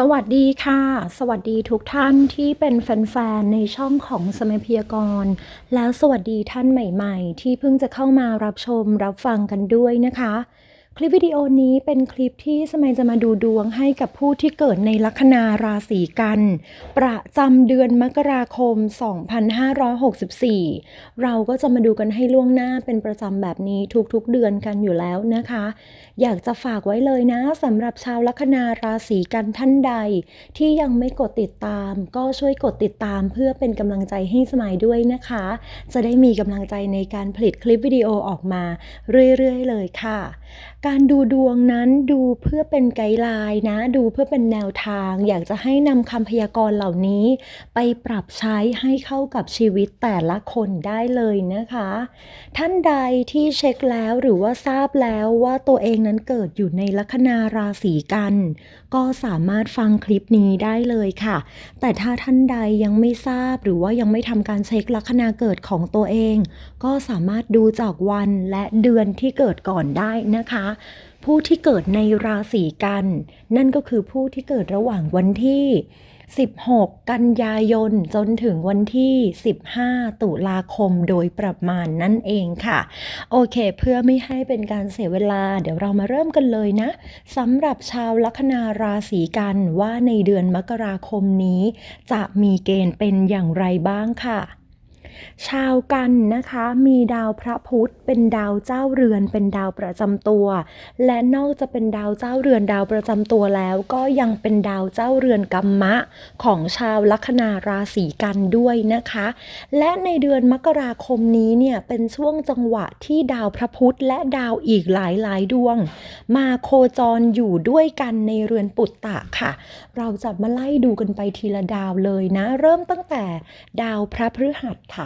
สวัสดีค่ะ สวัสดีทุกท่านที่เป็นแฟนๆ ในช่องของสมัยพยากรณ์แล้วสวัสดีท่านใหม่ๆ ที่เพิ่งจะเข้ามารับชมรับฟังกันด้วยนะคะ คลิปวิดีโอนี้เป็นคลิปที่สมัยจะมาดูดวงให้กับผู้ที่เกิดในลัคนาราศีกัน ประจำเดือนมกราคม 2564 เราก็จะมาดูกันให้ล่วงหน้าเป็นประจำแบบนี้ทุกๆเดือนกันอยู่แล้วนะคะ อยากจะฝากไว้เลยนะสำหรับชาวลัคนาราศีกันท่านใด ที่ยังไม่กดติดตาม ก็ช่วยกดติดตามเพื่อเป็นกำลังใจให้สมัยด้วยนะคะ จะได้มีกำลังใจในการผลิตคลิปวิดีโอออกมาเรื่อยๆ เลยค่ะการดูดวงนั้นดูเพื่อเป็นไกด์ไลน์นะ ดูเพื่อเป็นแนวทาง อยากจะให้นำคำพยากรณ์เหล่านี้ ไปปรับใช้ให้เข้ากับชีวิตแต่ละคนได้เลยนะคะ ท่านใดที่เช็คแล้วหรือว่าทราบแล้วว่าตัวเองนั้นเกิดอยู่ในลัคนาราศีกัน ก็สามารถฟังคลิปนี้ได้เลยค่ะ แต่ถ้าท่านใดยังไม่ทราบหรือว่ายังไม่ทำการเช็คลัคนาเกิดของตัวเอง ก็สามารถดูจากวันและเดือนที่เกิดก่อนได้นะคะผู้ที่เกิดในราศีกัน นั่นก็คือผู้ที่เกิดระหว่างวันที่ 16 กันยายน จนถึงวันที่ 15 ตุลาคมโดยประมาณนั่นเองค่ะ โอเค เพื่อไม่ให้เป็นการเสียเวลา เดี๋ยวเรามาเริ่มกันเลยนะสำหรับชาวลัคนาราศีกันว่าในเดือนมกราคมนี้ จะมีเกณฑ์เป็นอย่างไรบ้างค่ะ ชาวกันนะคะ มีดาวพระพุธเป็นดาวเจ้าเรือนเป็นดาวประจำตัว และนอกจะเป็นดาวเจ้าเรือนดาวประจำตัวแล้ว ก็ยังเป็นดาวเจ้าเรือนกัมมะ ของชาวลัคนาราศีกันด้วยนะคะ และในเดือนมกราคมนี้เนี่ยเป็นช่วงจังหวะที่ดาวพระพุธและดาวอีกหลายหลายดวง มาโคจรอยู่ด้วยกันในเรือนปุตตะค่ะ เราจะมาไล่ดูกันไปทีละดาวเลยนะ เริ่มตั้งแต่ดาวพระพฤหัสค่ะ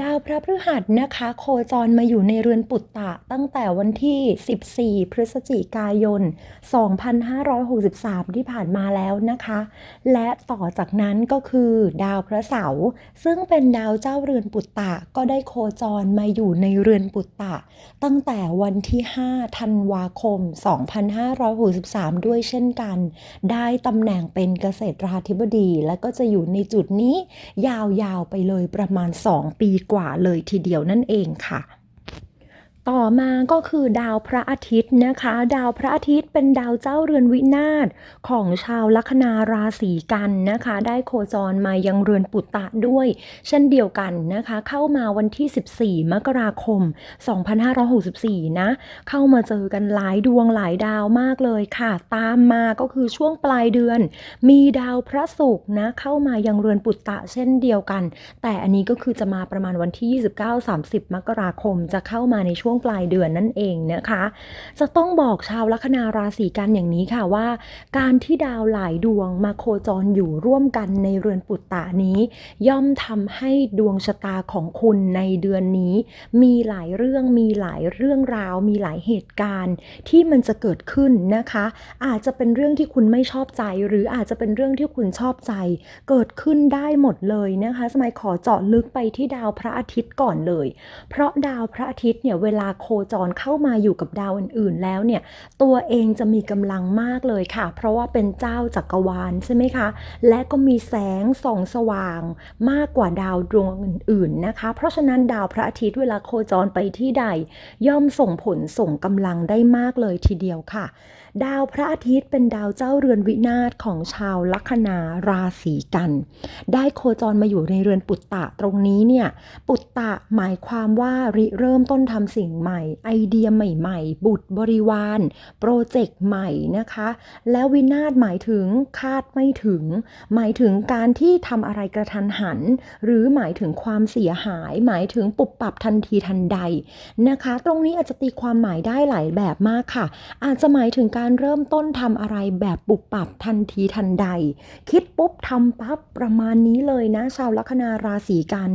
ดาวพระพฤหัสนะคะ โคจรมาอยู่ในเรือนปุตตะ ตั้งแต่วันที่ 14 พฤศจิกายน 2563 ที่ผ่านมาแล้วนะคะ และต่อจากนั้นก็คือดาวพระเสาร์ซึ่งเป็นดาวเจ้าเรือนปุตตะ ก็ได้โคจรมาอยู่ในเรือนปุตตะ ตั้งแต่วันที่ 5 ธันวาคม 2563 ด้วยเช่นกัน ได้ตำแหน่งเป็นเกษตราธิบดี และก็จะอยู่ในจุดนี้ยาวๆไปเลยประมาณ 2 ปีกว่าเลยทีเดียวนั่นเองค่ะ ต่อมาก็คือดาวพระอาทิตย์นะคะ ดาวพระอาทิตย์เป็นดาวเจ้าเรือนวินาศของชาวลัคนาราศีกันนะคะ ได้โคจรมายังเรือนปุตตะด้วย เช่นเดียวกันนะคะ เข้ามาวันที่ 14 มกราคม 2564 นะ เข้ามาเจอกันหลายดวงหลายดาวมากเลยค่ะ ตามมาก็คือช่วงปลายเดือน มีดาวพระศุกร์นะ เข้ามายังเรือนปุตตะเช่นเดียวกัน แต่อันนี้ก็คือจะมาประมาณวันที่ 29-30 มกราคมจะเข้ามาในช่วงปลายเดือนนั่นเองนะคะ จะต้องบอกชาวลัคนาราศีกันอย่างนี้ค่ะว่า การที่ดาวหลายดวงมาโคจรอยู่ร่วมกันในเรือนปุตตะนี้ ย่อมทำให้ดวงชะตาของคุณในเดือนนี้ มีหลายเรื่องมีหลายเรื่องราว มีหลายเหตุการณ์ที่มันจะเกิดขึ้นนะคะ อาจจะเป็นเรื่องที่คุณไม่ชอบใจ หรืออาจจะเป็นเรื่องที่คุณชอบใจ เกิดขึ้นได้หมดเลยนะคะ สมัยขอเจาะลึกไปที่ดาวพระอาทิตย์ก่อนเลย เพราะดาวพระอาทิตย์เนี่ยเวลาโคจรเข้ามาอยู่กับดาวอื่นๆ แล้วเนี่ยตัวเองจะมีกำลังมากเลยค่ะ เพราะว่าเป็นเจ้าจักรวาลใช่ไหมคะ และก็มีแสงส่องสว่างมากกว่าดาวดวงอื่นๆนะคะ เพราะฉะนั้นดาวพระอาทิตย์เวลาโคจรไปที่ใด ย่อมส่งผลส่งกำลังได้มากเลยทีเดียวค่ะ ดาวพระอาทิตย์เป็นดาวเจ้าเรือนวินาศของชาวลัคนาราศีกัน ได้โคจรมาอยู่ในเรือนปุตตะตรงนี้เนี่ยปุตตะหมายความว่าริเริ่มต้นทำสิ่งใหม่ไอเดียใหม่ๆ บุตรบริวาร โปรเจกต์ใหม่นะคะ แล้ววินาศหมายถึงคาดไม่ถึง หมายถึงการที่ทำอะไรกระทันหัน หรือหมายถึงความเสียหาย หมายถึงปุบปับทันทีทันใดนะคะ ตรงนี้อาจจะตีความหมายได้หลายแบบมากค่ะ อาจจะหมายถึงการเริ่มต้นทำอะไรแบบปุบปับทันทีทันใด คิดปุ๊บทำปั๊บประมาณนี้เลยนะ ชาวลัคนาราศีกัน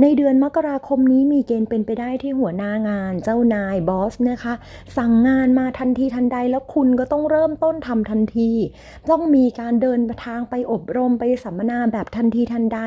ในเดือนมกราคมนี้มีเกณฑ์เป็นไปได้ที่หัวหน้างานเจ้านายบอสนะคะ สั่งงานมาทันทีทันใดแล้วคุณก็ต้องเริ่มต้นทำทันที ต้องมีการเดินทางไปอบรมไปสัมมนาแบบทันทีทันใด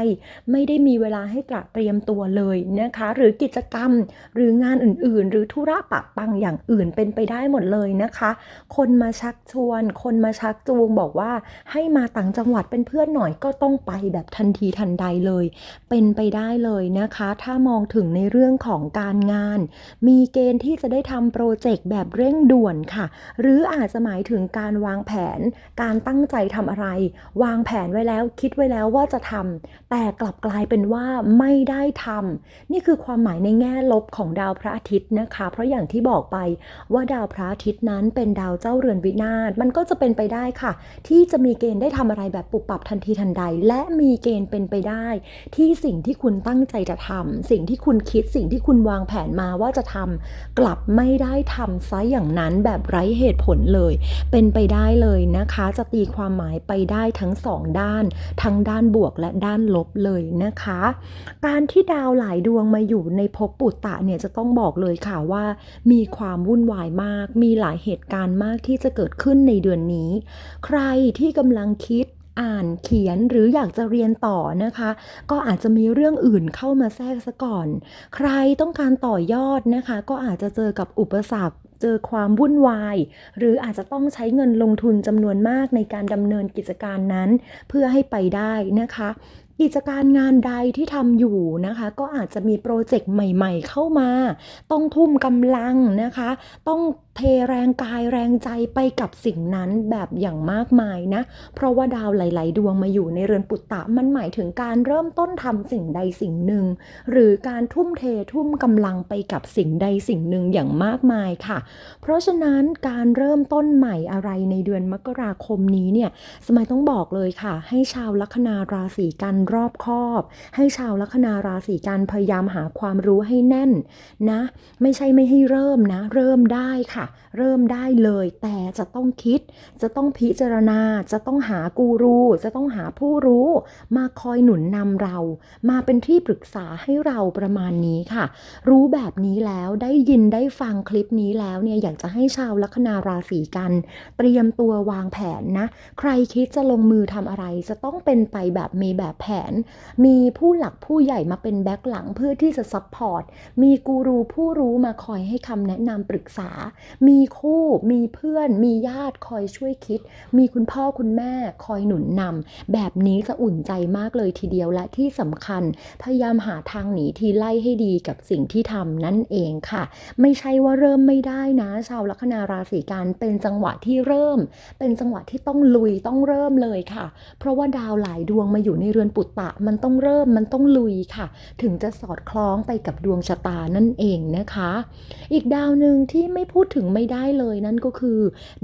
ไม่ได้มีเวลาให้ตระเตรียมตัวเลยนะคะ หรือกิจกรรมหรืองานอื่นๆ หรือธุระปะปังอย่างอื่นเป็นไปได้หมดเลยนะคะ คนมาชักชวน คนมาชักจูงบอกว่าให้มาต่างจังหวัดเป็นเพื่อนหน่อยก็ต้องไปแบบทันทีทันใดเลย เป็นไปได้เลยนะคะ ถ้ามองถึงในเรื่องของการงาน มีีเกณฑ์ที่จะได้ทำโปรเจกต์แบบเร่งด่วนค่ะ หรืออาจจะหมายถึงการวางแผน การตั้งใจทำอะไร วางแผนไว้แล้วคิดไว้แล้วว่าจะทำแต่กลับกลายเป็นว่าไม่ได้ทำนี่คือความหมายในแง่ลบของดาวพระอาทิตย์นะคะ เพราะอย่างที่บอกไปว่าดาวพระอาทิตย์นั้นเป็นดาวเจ้าเรือนวินาศมันก็จะเป็นไปได้ค่ะ ที่จะมีเกณฑ์ได้ทำอะไรแบบปุบปับทันทีทันใด และมีเกณฑ์เป็นไปได้ ที่สิ่งที่คุณตั้งใจจะทำสิ่งที่คุณคิดสิ่งที่คุณวางแผนมาว่าจะทำำกลับไม่ได้ทำซะอย่างนั้นแบบไร้เหตุผลเลย เป็นไปได้เลยนะคะ จะตีความหมายไปได้ทั้งสองด้าน ทั้งด้านบวกและด้านลบเลยนะคะ การที่ดาวหลายดวงมาอยู่ในภพปุตตะเนี่ยจะต้องบอกเลยค่ะว่า มีความวุ่นวายมาก มีหลายเหตุการณ์มากที่จะเกิดขึ้นในเดือนนี้ ใครที่กำลังคิด อ่านเขียนหรืออยากจะเรียนต่อนะคะ ก็อาจจะมีเรื่องอื่นเข้ามาแทรกซะก่อน ใครต้องการต่อยอดนะคะ ก็อาจจะเจอกับอุปสรรคเจอความวุ่นวาย หรืออาจจะต้องใช้เงินลงทุนจำนวนมากในการดำเนินกิจการนั้น เพื่อให้ไปได้นะคะ กิจการงานใดที่ทำอยู่นะคะ ก็อาจจะมีโปรเจกต์ใหม่ ๆ เข้ามา ต้องทุ่มกำลังนะคะ ต้องเทแรงกายแรงใจไปกับสิ่งนั้นแบบอย่างมากมายนะ เพราะว่าดาวหลาย ๆ ดวงมาอยู่ในเรือนปุตตะมันหมายถึงการเริ่มต้นทำสิ่งใดสิ่งหนึ่ง หรือการทุ่มเททุ่มกำลังไปกับสิ่งใดสิ่งหนึ่งอย่างมากมายค่ะ เพราะฉะนั้นการเริ่มต้นใหม่อะไรในเดือนมกราคมนี้เนี่ยสมัยต้องบอกเลยค่ะ ให้ชาวลัคนาราศีกันรอบคอบ ให้ชาวลัคนาราศีกันพยายามหาความรู้ให้แน่นนะ ไม่ใช่ไม่ให้เริ่มนะ เริ่มได้ค่ะเริ่มได้เลย แต่จะต้องคิด จะต้องพิจารณา จะต้องหากูรู จะต้องหาผู้รู้ มาคอยหนุนนำเรา มาเป็นที่ปรึกษาให้เราประมาณนี้ค่ะ รู้แบบนี้แล้วได้ยินได้ฟังคลิปนี้แล้วเนี่ยอยากจะให้ชาวลัคนาราศีกัน เตรียมตัววางแผนนะ ใครคิดจะลงมือทำอะไร จะต้องเป็นไปแบบมีแบบแผน มีผู้หลักผู้ใหญ่มาเป็นแบ็คหลังเพื่อที่จะซัพพอร์ตมีกูรูผู้รู้มาคอยให้คำแนะนำปรึกษามีคู่มีเพื่อน มีญาติคอยช่วยคิด มีคุณพ่อคุณแม่คอยหนุนนำแบบนี้จะอุ่นใจมากเลยทีเดียวและที่สำคัญ พยายามหาทางหนีทีไล่ให้ดีกับสิ่งที่ทำนั่นเองค่ะ ไม่ใช่ว่าเริ่มไม่ได้นะ ชาวลัคนาราศีกันเป็นจังหวะที่เริ่ม เป็นจังหวะที่ต้องลุยต้องเริ่มเลยค่ะ เพราะว่าดาวหลายดวงมาอยู่ในเรือนปุตตะ มันต้องเริ่มมันต้องลุยค่ะ ถึงจะสอดคล้องไปกับดวงชะตานั่นเองนะคะ อีกดาวหนึ่งที่ไม่พูดถึงไม่ได้เลยนั่นก็คือ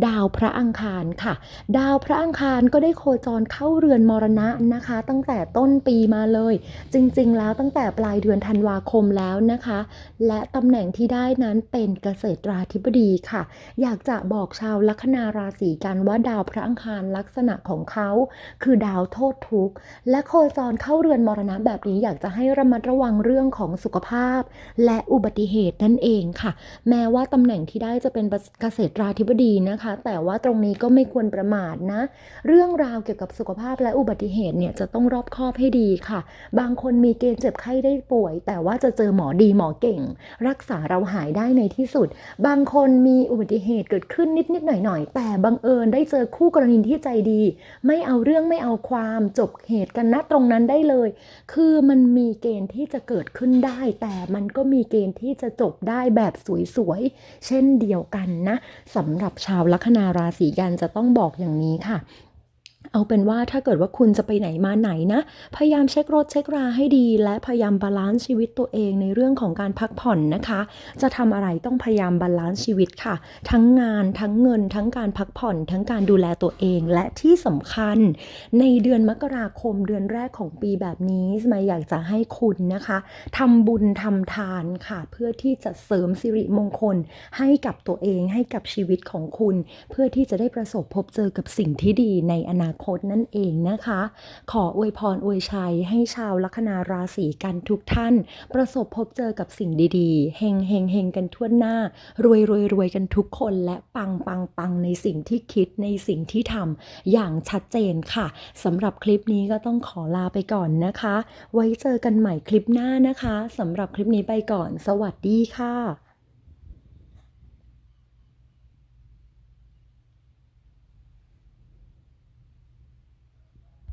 ดาวพระอังคารค่ะ ดาวพระอังคารก็ได้โคจรเข้าเรือนมรณะนะคะ ตั้งแต่ต้นปีมาเลย จริงๆ แล้วตั้งแต่ปลายเดือนธันวาคมแล้วนะคะ และตำแหน่งที่ได้นั้นเป็นเกษตราธิบดีค่ะ อยากจะบอกชาวลัคนาราศีกันว่าดาวพระอังคารลักษณะของเขาคือดาวโทษทุกข์ และโคจรเข้าเรือนมรณะแบบนี้อยากจะให้ระมัดระวังเรื่องของสุขภาพ และอุบัติเหตุนั่นเองค่ะ แม้ว่าตำแหน่งที่ได้จะจะเป็นเกษตราธิบดีนะคะ แต่ว่าตรงนี้ก็ไม่ควรประมาทนะ เรื่องราวเกี่ยวกับสุขภาพและอุบัติเหตุเนี่ยจะต้องรอบคอบให้ดีค่ะ บางคนมีเกณฑ์เจ็บไข้ได้ป่วย แต่ว่าจะเจอหมอดีหมอเก่ง รักษาเราหายได้ในที่สุด บางคนมีอุบัติเหตุเกิดขึ้นนิดๆหน่อยๆแต่บังเอิญได้เจอคู่กรณีที่ใจดี ไม่เอาเรื่องไม่เอาความจบเหตุกันณตรงนั้นได้เลย คือมันมีเกณฑ์ที่จะเกิดขึ้นได้ แต่มันก็มีเกณฑ์ที่จะจบได้แบบสวยๆเช่นเดียวกันนะสำหรับชาวลัคนาราศีกันจะต้องบอกอย่างนี้ค่ะ เอาเป็นว่าถ้าเกิดว่าคุณจะไปไหนมาไหนนะ พยายามเช็ครถเช็คราให้ดี และพยายามบาลานซ์ชีวิตตัวเองในเรื่องของการพักผ่อนนะคะ จะทำอะไรต้องพยายามบาลานซ์ชีวิตค่ะ ทั้งงานทั้งเงิน ทั้งการพักผ่อน ทั้งการดูแลตัวเอง และที่สำคัญ ในเดือนมกราคมเดือนแรกของปีแบบนี้สมัยอยากจะให้คุณนะคะทำบุญทำทานค่ะ เพื่อที่จะเสริมสิริมงคล ให้กับตัวเองให้กับชีวิตของคุณ เพื่อที่จะได้ประสบพบเจอกับสิ่งที่ดีในอนาคตคตนั่นเองนะคะ ขออวยพรอวยชัยให้ชาวลัคนาราศีกันทุกท่าน ประสบพบเจอกับสิ่งดีๆเฮงเฮงเฮงกันทั่วหน้า รวยรวยรวยกันทุกคนและปังปังปังในสิ่งที่คิดในสิ่งที่ทำอย่างชัดเจนค่ะสำหรับคลิปนี้ก็ต้องขอลาไปก่อนนะคะ ไว้เจอกันใหม่คลิปหน้านะคะสำหรับคลิปนี้ไปก่อน สวัสดีค่ะ